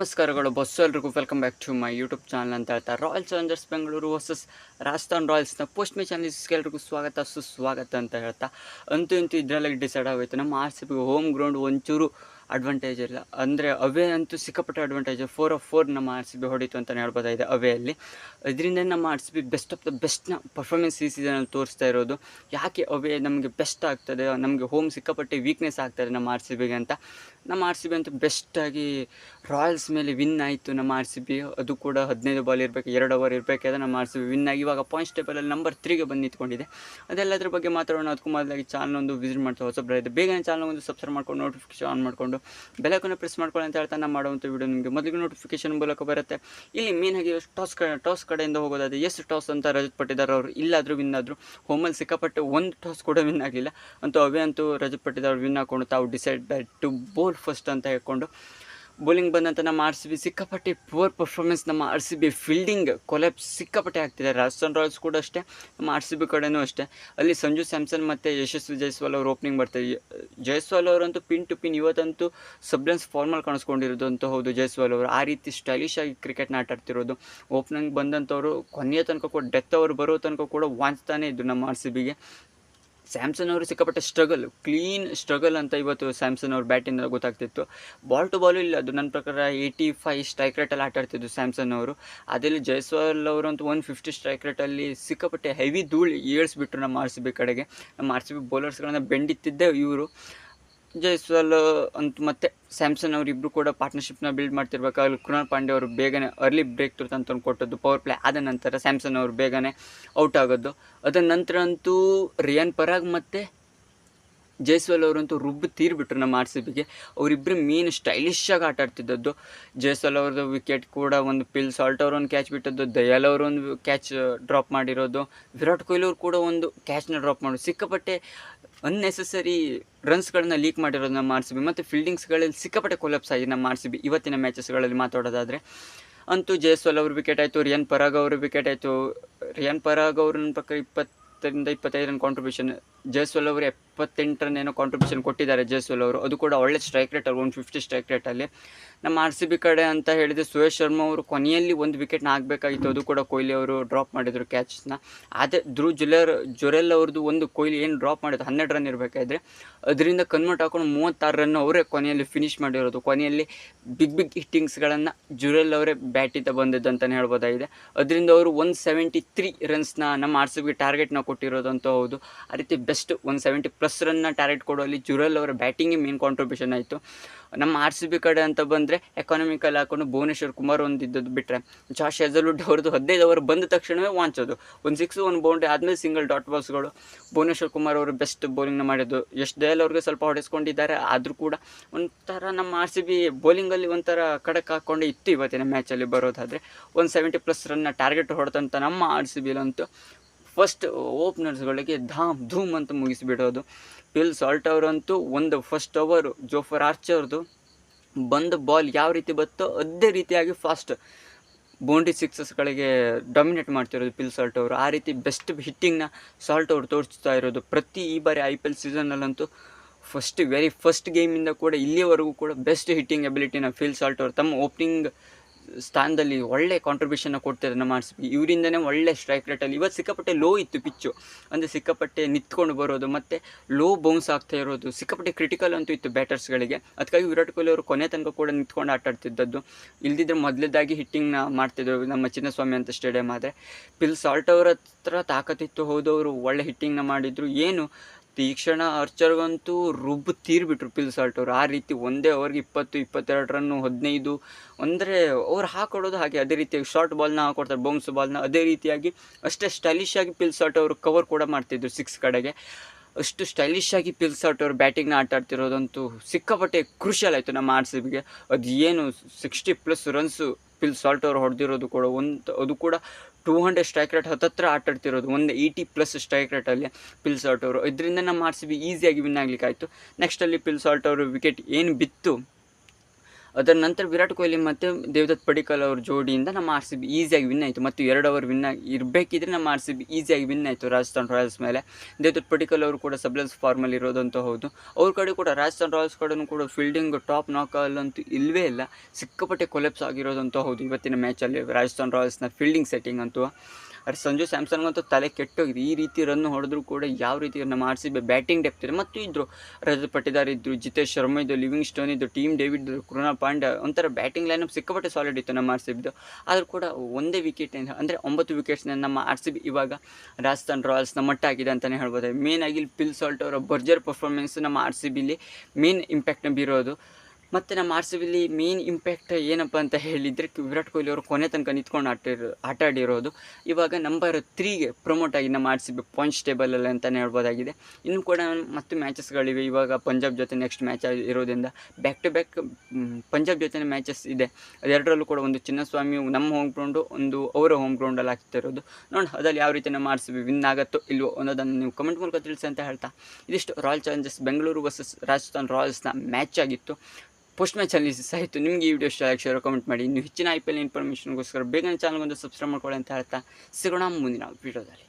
ನಮಸ್ಕಾರಗಳು ಬಸ್ಸು ಎಲ್ರಿಗೂ welcome back to my YouTube channel ಅಂತ ಹೇಳ್ತಾರೆ Royal Challengers Bengaluru versus Rajasthan ರಾಯಲ್ಸ್ನ post ಮೇ ಚಾನಲ್ಸ್ಗೆ ಎಲ್ರಿಗೂ ಸ್ವಾಗತ, ಸುಸ್ವಾಗತ ಅಂತ ಹೇಳ್ತಾ ಅಂತೂ ಇಂತೂ ಇದರಲ್ಲಿ ಡಿಸೈಡ್ ಆಗೋಯ್ತು. ನಮ್ಮ R C B home ground ಒಂಚೂರು ಅಡ್ವಾಂಟೇಜ್ ಇಲ್ಲ. ಅಂದರೆ ಅವೇ ಅಂತೂ ಸಿಕ್ಕಾಪಟ್ಟೆ ಅಡ್ವಾಂಟೇಜ್ ಫೋರ್ ಆಫ್ ಫೋರ್ ನಮ್ಮ ಆರ್ ಸಿ ಬಿ ಹೊಡಿತು ಅಂತಲೇ ಹೇಳ್ಬೋದಾಗಿದೆ ಅವೇಯಲ್ಲಿ ಇದರಿಂದ ನಮ್ಮ R C B best of the ಬೆಸ್ಟ್ನ performance ಈ ಸೀಸನಲ್ಲಿ ತೋರಿಸ್ತಾ ಇರೋದು. ಯಾಕೆ ಅವೇ ನಮಗೆ ಬೆಸ್ಟ್ ಆಗ್ತದೆ, ನಮಗೆ ಹೋಮ್ ಸಿಕ್ಕಾಪಟ್ಟೆ ವೀಕ್ನೆಸ್ ಆಗ್ತದೆ ನಮ್ಮ ಆರ್ ಸಿ ಬಿಗೆ ಅಂತ. ನಮ್ಮ ಆರ್ ಸಿ ಬಿ ಅಂತೂ ಬೆಸ್ಟಾಗಿ ರಾಯಲ್ಸ್ ಮೇಲೆ ವಿನ್ ಆಯಿತು ನಮ್ಮ ಆರ್ ಸಿ ಬಿ ಅದು ಕೂಡ ಹದಿನೈದು ಬಾಲ್ ಇರಬೇಕು, ಎರಡು ಓವರ್ ಇರಬೇಕಾದ್ರೆ ನಮ್ಮ ಆರ್ ಸಿ ಬಿ ವಿನ್ ಆಗಿ ಇವಾಗ ಪಾಯಿಂಟ್ಸ್ ಟೇಬಲಲ್ಲಿ ನಂಬರ್ ತ್ರೀಗೆ ಬಂದು ನಿಂತ್ಕೊಂಡಿದೆ. ಅದೆಲ್ಲದ್ರ ಬಗ್ಗೆ ಮಾತಾಡೋಣ. ಅದಕ್ಕೂ ಮೊದಲಾಗಿ ಚಾನಲ್ ಒಂದು ವಿಸಿಟ್ ಮಾಡ್ತಾ ಹೊಸಬ್ರ ಬೇಗನೆ ಚಾನಲ್ ಒಂದು ಸಬ್ಸ್ಕ್ರೈಬ್ ಮಾಡ್ಕೊಂಡು ನೋಟಿಫಿಕೇಶನ್ ಆನ್ ಮಾಡಿಕೊಂಡು ಬೆಲಕನ್ನು ಪ್ರೆಸ್ ಮಾಡ್ಕೊಳ್ಳಿ ಅಂತ ಹೇಳ್ತಾ ನಾನು ಮಾಡುವಂಥ ವಿಡಿಯೋ ನಿಮಗೆ. ಮೊದಲಿಗೆ ನೋಟಿಫಿಕೇಶನ್ ಮೂಲಕ ಬರುತ್ತೆ. ಇಲ್ಲಿ ಮೇನ್ ಆಗಿ ಟಾಸ್ ಕ ಟಾಸ್ ಕಡೆಯಿಂದ ಹೋಗೋದಾದ್ರೆ ಎಷ್ಟು ಟಾಸ್ ಅಂತ ರಜತ್ ಪಟ್ಟಿದಾರ್ ಅವರು ಇಲ್ಲಾದರೂ ವಿನ್ ಆದರೂ. ಹೋಮಲ್ಲಿ ಸಿಕ್ಕಾಪಟ್ಟೆ ಒಂದು ಟಾಸ್ ಕೂಡ ವಿನ್ ಆಗಲಿಲ್ಲ ಅಂತೂ ಅವೇ ಅಂತೂ ರಜತ್ ಪಟ್ಟಿದಾರ್ ವಿನ್ ಹಾಕೊಂಡು ತಾವು ಡಿಸೈಡ್ ಟು ಬೋಲ್ ಫಸ್ಟ್ ಅಂತ ಹೇಳ್ಕೊಂಡು ಬೌಲಿಂಗ್ ಬಂದಂಥ ನಮ್ಮ ಆರ್ ಸಿ ಬಿ ಸಿಕ್ಕಾಪಟ್ಟೆ ಪುವರ್ ಪರ್ಫಾರ್ಮೆನ್ಸ್ ನಮ್ಮ R C B fielding collapse ಸಿಕ್ಕಾಪಟ್ಟೆ ಆಗ್ತಿದೆ. ರಾಜಸ್ಥಾನ್ ರಾಯಲ್ಸ್ ಕೂಡ ಅಷ್ಟೇ, ನಮ್ಮ ಆರ್ ಸಿ ಬಿ ಕಡೆಯೂ ಅಷ್ಟೇ. ಅಲ್ಲಿ ಸಂಜು ಸ್ಯಾಮ್ಸನ್ ಮತ್ತು ಯಶಸ್ವಿ ಜೈಸ್ವಾಲ್ ಅವರು ಓಪನಿಂಗ್ ಬರ್ತಾರೆ ಜೈಸ್ವಾಲ್ ಅವರಂತೂ ಪಿನ್ ಟು ಪಿನ್ ಇವತ್ತಂತೂ ಸಬ್ಲೆನ್ಸ್ ಫಾರ್ಮಲ್ ಕಾಣಿಸ್ಕೊಂಡಿರೋದು ಅಂತ ಹೌದು ಜೈಸ್ವಾಲ್ ಅವರು. ಆ ರೀತಿ ಸ್ಟೈಲಿಶ್ ಆಗಿ ಕ್ರಿಕೆಟ್ನ ಆಟ ಆಡ್ತಿರೋದು. ಓಪನಿಂಗ್ ಬಂದಂಥವ್ರು ಕೊನೆಯ ತನಕ ಕೂಡ ಡೆತ್ ಅವರು ಬರೋ ತನಕ ಕೂಡ ವಾಂಚ್ತಾನೆ ಇದ್ದರು ನಮ್ಮ ಆರ್ ಸಿ ಬಿಗೆ ಸ್ಯಾಮ್ಸನ್ ಅವರು ಸಿಕ್ಕಾಪಟ್ಟೆ ಸ್ಟ್ರಗಲ್ ಕ್ಲೀನ್ ಸ್ಟ್ರಗಲ್ ಅಂತ ಇವತ್ತು ಸ್ಯಾಮ್ಸನ್ ಅವ್ರ ಬ್ಯಾಟಿಂದ ಗೊತ್ತಾಗ್ತಿತ್ತು. ಬಾಲ್ ಟು ಬಾಲು ಇಲ್ಲ, ಅದು ನನ್ನ ಪ್ರಕಾರ ಏಯ್ಟಿ ಫೈವ್ ಸ್ಟ್ರೈಕ್ ರೇಟಲ್ಲಿ ಆಟ ಆಡ್ತಿದ್ದು ಸ್ಯಾಮ್ಸನ್ ಅವರು ಅದರಲ್ಲಿ ಜೈಸ್ವಾಲ್ ಅಂತೂ ಒನ್ ಫಿಫ್ಟಿ ಸ್ಟ್ರೈಕ್ ರೇಟಲ್ಲಿ ಸಿಕ್ಕಾಪಟ್ಟೆ ಹೆವಿ ಧೂಳು ಏಳಿಸ್ಬಿಟ್ರು ನಮ್ಮ ಆರ್ ಸಿ ಬಿ ಕಡೆಗೆ. ನಮ್ಮ ಆರ್ ಸಿ ಬಿ ಬೌಲರ್ಸ್ಗಳನ್ನ ಬೆಂಡಿತ್ತಿದ್ದೆ ಇವರು. ಜೈಸ್ವಾಲ್ ಅಂತ ಮತ್ತೆ ಸ್ಯಾಮ್ಸನ್ ಅವರಿಬ್ಬರು ಕೂಡ ಪಾರ್ಟ್ನರ್ಶಿಪ್ನ ಬಿಲ್ಡ್ ಮಾಡ್ತಿರ್ಬೇಕಾದ್ರೆ ಕೃಣಾಲ್ ಪಾಂಡೆ ಅವರು ಬೇಗನೆ ಅರ್ಲಿ ಬ್ರೇಕ್ ಥ್ರೂ ತಂದು ಕೊಟ್ಟದ್ದು ಪವರ್ ಪ್ಲೇ ಆದ ನಂತರ ಸ್ಯಾಮ್ಸನ್ ಅವರು ಬೇಗನೆ ಔಟ್ ಆಗೋದು. ಅದರ ನಂತರ ಅಂತೂ ರಿಯಾನ್ ಪರಾಗ್ ಮತ್ತು ಜೈಸ್ವಾಲ್ ಅವರಂತೂ ರುಬ್ಬು ತೀರ್ಬಿಟ್ರು ನಮ್ಮ ಆರ್ ಸಿ ಬಿಗೆ. ಅವರಿಬ್ಬರು ಮೇನ್ ಸ್ಟೈಲಿಶಾಗಿ ಆಟ ಆಡ್ತಿದ್ದದ್ದು. ಜೈಸ್ವಾಲ್ ಅವ್ರದ್ದು ವಿಕೆಟ್ ಕೂಡ ಒಂದು ಪಿಲ್ ಸಾಲ್ಟ್ ಅವರು ಒಂದು ಕ್ಯಾಚ್ ಬಿಟ್ಟದ್ದು, ದಯಾಲ್ ಅವರು ಒಂದು ಕ್ಯಾಚ್ ಡ್ರಾಪ್ ಮಾಡಿರೋದು. ವಿರಾಟ್ ಕೊಹ್ಲಿ ಅವರು ಕೂಡ ಒಂದು ಕ್ಯಾಚ್ನ ಡ್ರಾಪ್ ಮಾಡೋದು. ಸಿಕ್ಕಾಪಟ್ಟೆ ಅನ್ನೆಸೆಸರಿ ರನ್ಸ್ಗಳನ್ನ ಲೀಕ್ ಮಾಡಿರೋದು ನಮ್ಮ ಆರ್ ಸಿ ಬಿ ಮತ್ತು ಫೀಲ್ಡಿಂಗ್ಸ್ಗಳಲ್ಲಿ ಸಿಕ್ಕಾಪಟ್ಟೆ ಕೊಲಾಪ್ಸ್ ಆಗಿದೆ ನಮ್ಮ ಆರ್ ಸಿ ಬಿ ಇವತ್ತಿನ ಮ್ಯಾಚಸ್ಗಳಲ್ಲಿ ಮಾತಾಡೋದಾದರೆ ಅಂತೂ ಜಯಸ್ವಾಲ್ ಅವ್ರ ವಿಕೆಟ್ ಆಯಿತು, ರಿಯಾನ್ ಪರಾಗ್ ಅವ್ರ ವಿಕೆಟ್ ಆಯಿತು. ರಿಯಾನ್ ಪರಾಗ್ ಅವ್ರ ಪಕ್ಕ ಇಪ್ಪತ್ತರಿಂದ ಇಪ್ಪತ್ತೈದು ರನ್ ಕಾಂಟ್ರಿಬ್ಯೂಷನ್ ಜಯಸ್ವಾಲ್ ಅವರು ಎಪ್ಪತ್ತೆಂಟು ರನ್ ಏನೋ ಕಾಂಟ್ರಿಬ್ಯೂಷನ್ ಕೊಟ್ಟಿದ್ದಾರೆ ಜೈಸ್ವಾಲ್ ಅವರು. ಅದು ಕೂಡ ಒಳ್ಳೆ strike rate one fifty strike ರೇಟಲ್ಲಿ ನಮ್ಮ ಆರ್ ಸಿ ಬಿ ಕಡೆ ಅಂತ ಹೇಳಿದರೆ ಸುರೇಶ್ ಶರ್ಮಾ ಅವರು ಕೊನೆಯಲ್ಲಿ ಒಂದು ವಿಕೆಟ್ನ ಆಗಬೇಕಾಗಿತ್ತು ಅದು ಕೂಡ ಕೊಹ್ಲಿ ಅವರು ಡ್ರಾಪ್ ಮಾಡಿದರು ಕ್ಯಾಚ್ನ ಆದರೆ ಧ್ರುವ್ ಜುಲೆರ್, ಜೊರೆಲ್ ಅವ್ರದ್ದು ಒಂದು ಕೊಹ್ಲಿ ಏನು ಡ್ರಾಪ್ ಮಾಡಿದ್ರು, ಹನ್ನೆರಡು ರನ್ ಇರಬೇಕಾದ್ರೆ, ಅದರಿಂದ ಕನ್ವರ್ಟ್ ಹಾಕೊಂಡು ಮೂವತ್ತಾರು ರನ್ ಅವರೇ ಕೊನೆಯಲ್ಲಿ ಫಿನಿಶ್ ಮಾಡಿರೋದು. ಕೊನೆಯಲ್ಲಿ ಬಿಗ್ ಬಿಗ್ ಹಿಟ್ಟಿಂಗ್ಸ್ಗಳನ್ನು ಜುರೆಲ್ ಅವರೇ ಬ್ಯಾಟಿಂದ ಬಂದಿದ್ದು ಅಂತಲೇ ಹೇಳ್ಬೋದಾಗಿದೆ. ಅದರಿಂದ ಅವರು ಒನ್ ಸೆವೆಂಟಿ ತ್ರೀ ರನ್ಸ್ನ ನಮ್ಮ ಆರ್ ಸಿ ಬಿ ಟಾರ್ಗೆಟ್ನ ಕೊಟ್ಟಿರೋದು ಅಂತ ಹೌದು. ಆ ರೀತಿ ಬೆಸ್ಟ್ ಒನ್ ಸೆವೆಂಟಿ ಪ್ಲಸ್ ರನ್ನ ಟಾರ್ಗೆಟ್ ಕೊಡುವಲ್ಲಿ ಜುರಲ್ ಅವರ ಬ್ಯಾಟಿಂಗೇ ಮೇನ್ ಕಾಂಟ್ರಿಬ್ಯೂಷನ್ ಆಯಿತು. ನಮ್ಮ ಆರ್ ಸಿ ಬಿ ಕಡೆ ಅಂತ ಬಂದರೆ ಎಕಾನಮಿಕಲ್ ಹಾಕೊಂಡು ಭುವನೇಶ್ವರ್ ಕುಮಾರ್ ಒಂದು ಇದ್ದದ್ದು ಬಿಟ್ಟರೆ ಜಾಶ್ ಹೆಜಲ್ವುಡ್ ಅವ್ರದ್ದು ಹದಿನೈದು ಅವರು ಬಂದ ತಕ್ಷಣವೇ ವಾಂಚೋದು ಒಂದು ಸಿಕ್ಸ್ ಒಂದು ಬೌಂಡ್ರಿ ಆದಮೇಲೆ ಸಿಂಗಲ್ ಡಾಟ್ ಬಾಲ್ಸ್ಗಳು ಭುವನೇಶ್ವರ್ ಕುಮಾರ್ ಅವರು ಬೆಸ್ಟ್ ಬೌಲಿಂಗ್ನ ಮಾಡಿದ್ದು. ಎಷ್ಟು ದಯಲ್ ಅವ್ರಿಗೆ ಸ್ವಲ್ಪ ಹೊಡೆಸ್ಕೊಂಡಿದ್ದಾರೆ, ಆದರೂ ಕೂಡ ಒಂಥರ ನಮ್ಮ ಆರ್ ಸಿ ಬಿ ಬೌಲಿಂಗಲ್ಲಿ ಒಂಥರ ಖಡಕ್ ಹಾಕ್ಕೊಂಡು ಇತ್ತು ಇವತ್ತಿನ ಮ್ಯಾಚಲ್ಲಿ ಬರೋದಾದರೆ. ಒಂದು ಸೆವೆಂಟಿ ಪ್ಲಸ್ ರನ್ನ ಟಾರ್ಗೆಟ್ ಹೊಡೆದಂಥ ನಮ್ಮ ಆರ್ ಸಿ ಬಿಲಂತೂ ಫಸ್ಟ್ ಓಪನರ್ಸ್ಗಳಿಗೆ ಧಾಮ್ ಧೂಮ್ ಅಂತ ಮುಗಿಸಿಬಿಡೋದು. ಪಿಲ್ ಸಾಲ್ಟ್ ಅವರಂತೂ ಒಂದು ಫಸ್ಟ್ ಓವರ್ ಜೋಫರ್ ಆರ್ಚರ್ದು ಬಂದ ಬಾಲ್ ಯಾವ ರೀತಿ ಬತ್ತೋ ಅದೇ ರೀತಿಯಾಗಿ ಫಾಸ್ಟ್ ಬೌಂಡ್ರಿ ಸಿಕ್ಸಸ್ಗಳಿಗೆ ಡಾಮಿನೇಟ್ ಮಾಡ್ತಿರೋದು ಪಿಲ್ ಸಾಲ್ಟ್ ಅವರು. ಆ ರೀತಿ ಬೆಸ್ಟ್ ಹಿಟ್ಟಿಂಗ್ನ ಸಾಲ್ಟ್ ಅವರು ತೋರಿಸ್ತಾ ಇರೋದು. ಪ್ರತಿ ಈ ಬಾರಿ ಐ ಪಿ ಎಲ್ ಸೀಸನಲ್ಲಂತೂ ಫಸ್ಟ್ ವೆರಿ ಫಸ್ಟ್ ಗೇಮಿಂದ ಕೂಡ ಇಲ್ಲಿಯವರೆಗೂ ಕೂಡ ಬೆಸ್ಟ್ ಹಿಟ್ಟಿಂಗ್ ಎಬಿಲಿಟಿನ ಫಿಲ್ ಸಾಲ್ಟ್ ಅವರು. ತಮ್ಮ ಓಪನಿಂಗ್ ಸ್ಥಾನದಲ್ಲಿ ಒಳ್ಳೆ ಕಾಂಟ್ರಿಬ್ಯೂಷನ್ನ ಕೊಡ್ತಾರೆ ನಮ್ಮ ಆರ್ ಸಿ ಬಿ. ಇವರಿಂದನೇ ಒಳ್ಳೆ ಸ್ಟ್ರೈಕ್ ರೇಟಲ್ಲಿ ಇವತ್ತು ಸಿಕ್ಕಾಪಟ್ಟೆ ಲೋ ಇತ್ತು ಪಿಚ್ಚು ಅಂದರೆ ಸಿಕ್ಕಾಪಟ್ಟೆ ನಿಂತ್ಕೊಂಡು ಬರೋದು, ಮತ್ತು ಲೋ ಬೌನ್ಸ್ ಆಗ್ತಾ ಇರೋದು. ಸಿಕ್ಕಾಪಟ್ಟೆ ಕ್ರಿಟಿಕಲ್ ಅಂತೂ ಇತ್ತು ಬ್ಯಾಟರ್ಸ್ಗಳಿಗೆ ಅದಕ್ಕಾಗಿ ವಿರಾಟ್ ಕೊಹ್ಲಿ ಅವರು ಕೊನೆ ತನಕ ಕೂಡ ನಿಂತ್ಕೊಂಡು ಆಟ ಆಡ್ತಿದ್ದದ್ದು. ಇಲ್ದಿದ್ರೆ ಮೊದಲೇದಾಗಿ ಹಿಟ್ಟಿಂಗ್ನ ಮಾಡ್ತಿದ್ರು ನಮ್ಮ ಚಿನ್ನಸ್ವಾಮಿ ಅಂತ ಸ್ಟೇಡಿಯಂ ಆದರೆ. ಪಿಲ್ ಸಾಲ್ಟ್ ಅವರ ಹತ್ರ ತಾಕತ್ತಿತ್ತು ಹೋದವರು ಒಳ್ಳೆ ಹಿಟ್ಟಿಂಗ್ನ ಮಾಡಿದರು. ಏನು ತೀಕ್ಷಣ ಅರ್ಚರ್ಗಂತೂ ರುಬ್ಬು ತೀರ್ಬಿಟ್ರು ಪಿಲ್ ಸಾಲ್ಟ್ ಅವರು. ಆ ರೀತಿ ಒಂದೇ ಓವರ್ಗೆ ಇಪ್ಪತ್ತು ಇಪ್ಪತ್ತೆರಡು ರನ್ನು ಹದಿನೈದು ಅಂದರೆ ಅವ್ರು ಹಾಕೊಡೋದು ಹಾಗೆ. ಅದೇ ರೀತಿಯಾಗಿ ಶಾರ್ಟ್ ಬಾಲ್ನ ಹಾಕೊಡ್ತಾರೆ ಬೌನ್ಸ್ ಬಾಲ್ನ ಅದೇ ರೀತಿಯಾಗಿ ಅಷ್ಟೇ ಸ್ಟೈಲಿಶ್ ಆಗಿ ಪಿಲ್ ಅವರು ಕವರ್ ಕೂಡ ಮಾಡ್ತಿದ್ರು ಸಿಕ್ಸ್ ಕಡೆಗೆ. ಅಷ್ಟು ಸ್ಟೈಲಿಶ್ ಆಗಿ ಪಿಲ್ ಸಾಲ್ಟ್ ಅವರು ಬ್ಯಾಟಿಂಗ್ನ ಆಟ ಆಡ್ತಿರೋದಂತೂ ಸಿಕ್ಕಾಪಟ್ಟೆ ಕ್ರೂಷಿಯಲ್ ಆಯಿತು ನಮ್ಮ ಆರ್ ಸಿ ಬಿಗೆ ಅದು ಏನು sixty plus runs Phil Salt ಅವರು ಹೊಡೆದಿರೋದು ಕೂಡ ಒಂದು, ಅದು ಕೂಡ ಟೂ ಹಂಡ್ರೆಡ್ ಸ್ಟ್ರೈಕ್ ರೇಟ್ ಹತ್ತತ್ರ ಆಟ ಆಡ್ತಿರೋದು ಒಂದು ಏಯ್ಟಿ ಪ್ಲಸ್ ಸ್ಟ್ರೈಕ್ ರೇಟಲ್ಲಿ ಪಿಲ್ ಸಾಲ್ಟ್ ಅವರು. ಇದರಿಂದ ನಮ್ಮ ಆರ್ ಸಿ ಬಿ ಈಸಿಯಾಗಿ ವಿನ್ ಆಗ್ಲಿಕ್ಕೆ ಆಯಿತು ನೆಕ್ಸ್ಟಲ್ಲಿ ಪಿಲ್ ಸಾಲ್ಟ್ ಅವರು ವಿಕೆಟ್ ಏನು ಬಿತ್ತು ಅದರ ನಂತರ ವಿರಾಟ್ ಕೊಹ್ಲಿ ಮತ್ತು ದೇವದತ್ ಪಡಿಕಲ್ ಅವ್ರ ಜೋಡಿಯಿಂದ ನಮ್ಮ ಆರ್ ಸಿ ಬಿ ಈಸಿಯಾಗಿ ವಿನ್ ಆಯಿತು. ಮತ್ತು ಎರಡು ಓವರ್ ವಿನ್ ಆಗಿ ಇರಬೇಕಿದ್ರೆ ನಮ್ಮ ಆರ್ ಸಿ ಬಿ ಈಸಿಯಾಗಿ ವಿನ್ ಆಯಿತು ರಾಜಸ್ಥಾನ್ ರಾಯಲ್ಸ್ ಮೇಲೆ. ದೇವದತ್ ಪಡಿಕಲ್ ಅವರು ಕೂಡ ಸಬ್ಲೆನ್ಸ್ ಫಾರ್ಮಲ್ಲಿ ಇರೋದಂತೂ ಹೌದು. ಅವ್ರ ಕಡೆ ಕೂಡ ರಾಜಸ್ಥಾನ್ ರಾಯಲ್ಸ್ ಕಡೆ ಕೂಡ ಫೀಲ್ಡಿಂಗ್ ಟಾಪ್ ನಾಕಲ್ಲಂತೂ ಇಲ್ಲವೇ ಇಲ್ಲ. ಸಿಕ್ಕಾಪಟ್ಟೆ ಕೊಲೆಪ್ಸ್ ಆಗಿರೋದಂತೂ ಹೌದು. ಇವತ್ತಿನ ಮ್ಯಾಚಲ್ಲಿ ರಾಜಸ್ಥಾನ್ ರಾಯಲ್ಸ್ನ ಫೀಲ್ಡಿಂಗ್ ಸೆಟ್ಟಿಂಗ್ ಅಂತೂ. ಅರೆ ಸಂಜು ಸ್ಯಾಮ್ಸನ್ಗಂತೂ ತಲೆ ಕೆಟ್ಟೋಗಿದೆ. ಈ ರೀತಿ ರನ್ ಹೊಡೆದ್ರು ಕೂಡ ಯಾವ ರೀತಿ ನಮ್ಮ R C B batting depth ಇದೆ. ಮತ್ತು ಇದ್ದರು ರಜತ್ ಪಟ್ಟಿದಾರ್ ಇದ್ದರು ಜಿತೇಶ್ ಶರ್ಮಾ ಇದ್ದು ಲಿವಿಂಗ್ ಸ್ಟೋನ್ ಇದ್ದು ಟೀಮ್ ಡೇವಿಡ್ ಇದ್ರು, ಕೃಣಾ ಪಾಂಡ್ಯ ಒಂಥರ ಬ್ಯಾಟಿಂಗ್ ಲೈನಪ್ ಸಿಕ್ಕಾಪಟ್ಟೆ ಸಾಲಿಡ್ ಇತ್ತು ನಮ್ಮ ಆರ್ ಸಿ ಬಿದು ಆದರೂ ಕೂಡ ಒಂದೇ ವಿಕೆಟ್ ಅಂದರೆ ಒಂಬತ್ತು ವಿಕೆಟ್ಸ್ನ ನಮ್ಮ ಆರ್ ಸಿ ಬಿ ಇವಾಗ ರಾಜಸ್ಥಾನ್ ರಾಯಲ್ಸ್ನ ಮಟ್ಟ ಆಗಿದೆ ಅಂತಲೇ ಹೇಳ್ಬೋದು. ಮೇನ್ ಆಗಿ ಪಿಲ್ ಸಾಲ್ಟ್ ಅವರ ಬರ್ಜರ್ ಪರ್ಫಾರ್ಮೆನ್ಸ್ ನಮ್ಮ ಆರ್ ಸಿ ಬಿಲಿ ಮೇನ್ ಇಂಪ್ಯಾಕ್ಟ್ನ ಬೀರೋದು ಮತ್ತು ನಮ್ಮ ಆರ್ ಸಿ ಬಿಲಿ ಮೇನ್ ಇಂಪ್ಯಾಕ್ಟ್ ಏನಪ್ಪ ಅಂತ ಹೇಳಿದರೆ ವಿರಾಟ್ ಕೊಹ್ಲಿ ಅವರು ಕೊನೆ ತನಕ ನಿಂತ್ಕೊಂಡು ಆಟಿರೋ ಆಟ ಆಡಿರೋದು. ಇವಾಗ ನಂಬರ್ ತ್ರೀಗೆ ಪ್ರಮೋಟ್ ಆಗಿ ನಮ್ಮ ಆರ್ ಸಿ ಬಿ ಪಾಯಿಂಟ್ಸ್ ಟೇಬಲಲ್ಲಿ ಅಂತಲೇ ಹೇಳ್ಬೋದಾಗಿದೆ. ಇನ್ನು ಕೂಡ ಮತ್ತು ಮ್ಯಾಚಸ್ಗಳಿವೆ ಇವಾಗ ಪಂಜಾಬ್ ಜೊತೆ ನೆಕ್ಸ್ಟ್ ಮ್ಯಾಚ್ ಇರೋದ್ರಿಂದ ಬ್ಯಾಕ್ ಟು ಬ್ಯಾಕ್ ಪಂಜಾಬ್ ಜೊತೆ ಮ್ಯಾಚಸ್ ಇದೆ. ಅದೆರಡರಲ್ಲೂ ಕೂಡ ಒಂದು ಚಿನ್ನಸ್ವಾಮಿ ನಮ್ಮ ಹೋಮ್ ಗ್ರೌಂಡು ಒಂದು ಅವರ ಹೋಮ್ ಗ್ರೌಂಡಲ್ಲಿ ಹಾಕ್ತಿರೋದು ನೋಡಿ ಅದರಲ್ಲಿ ಯಾವ ರೀತಿ ನಮ್ಮ ಆರ್ ಸಿ ಬಿ ವಿನ್ ಆಗುತ್ತೋ ಇಲ್ವೋ ಅನ್ನೋದನ್ನು ನೀವು ಕಮೆಂಟ್ ಮೂಲಕ ತಿಳಿಸಿ ಅಂತ ಹೇಳ್ತಾ. ಇದಿಷ್ಟು Royal Challengers Bengaluru versus Rajasthan ರಾಯಲ್ಸ್ನ match ಆಗಿತ್ತು. ಪೋಸ್ಟ್ ಮ್ಯಾಚಲ್ಲಿ ಸಹಿತ ನಿಮಗೆ ಈ ವಿಡಿಯೋ ಇಷ್ಟ ಶೇರ್ ಕಮೆಂಟ್ ಮಾಡಿ. ಇನ್ನು ಹೆಚ್ಚಿನ ಐ ಪಿ ಎಲ್ ಇನ್ಫಾರ್ಮೇಷನ್ಗೋಸ್ಕರ ಬೇಗನೆ ಚಾನಲ್ಗೊಂದು ಸಬ್ಸ್ಕ್ರೈಬ್ ಮಾಡ್ಕೊಳ್ಳಿ ಅಂತ ಹೇಳ್ತಾ ಸಿಗೋಣ ಮುಂದಿನ ವಿಡಿಯೋದಲ್ಲಿ